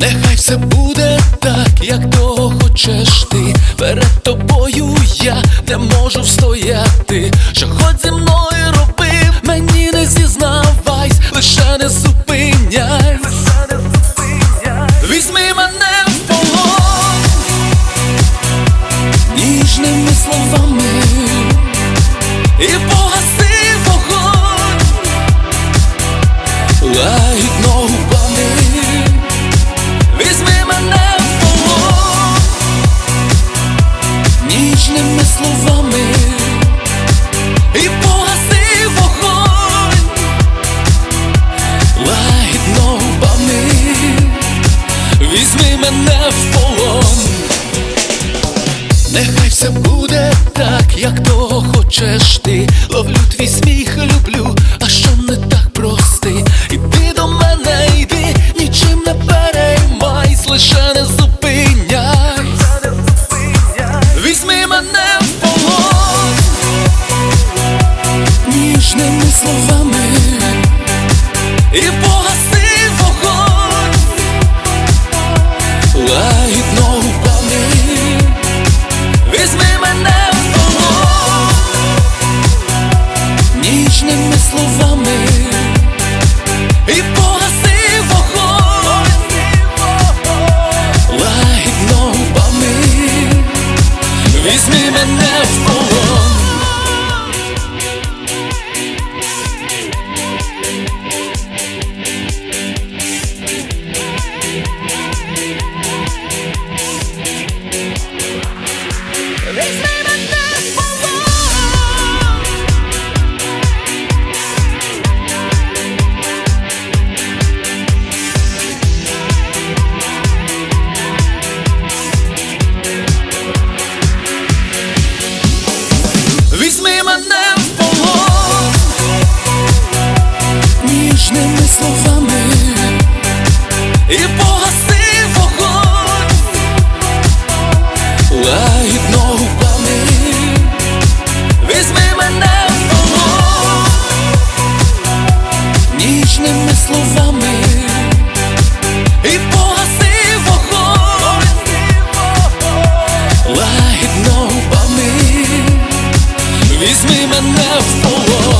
Нехай все буде так, як того хочеш ти. Перед тобою я не можу встояти. Що хоч зі мною робив, мені не зізнавайсь, лише не зупиняй. Візьми мене в полон ніжними словами і погаси вогонь лагідно Візьми мене в полон. Нехай все буде так, як того хочеш ти. Ловлю твій сміх, люблю, а що не так прости. Іди до мене, йди, нічим не переймайсь, лише не зупиняй. Візьми мене в полон ніжними словами і словами і погаси лагідно губами. Візьми мене в полон ніжними словами і погаси вогонь лагідно губами. Візьми мене в полон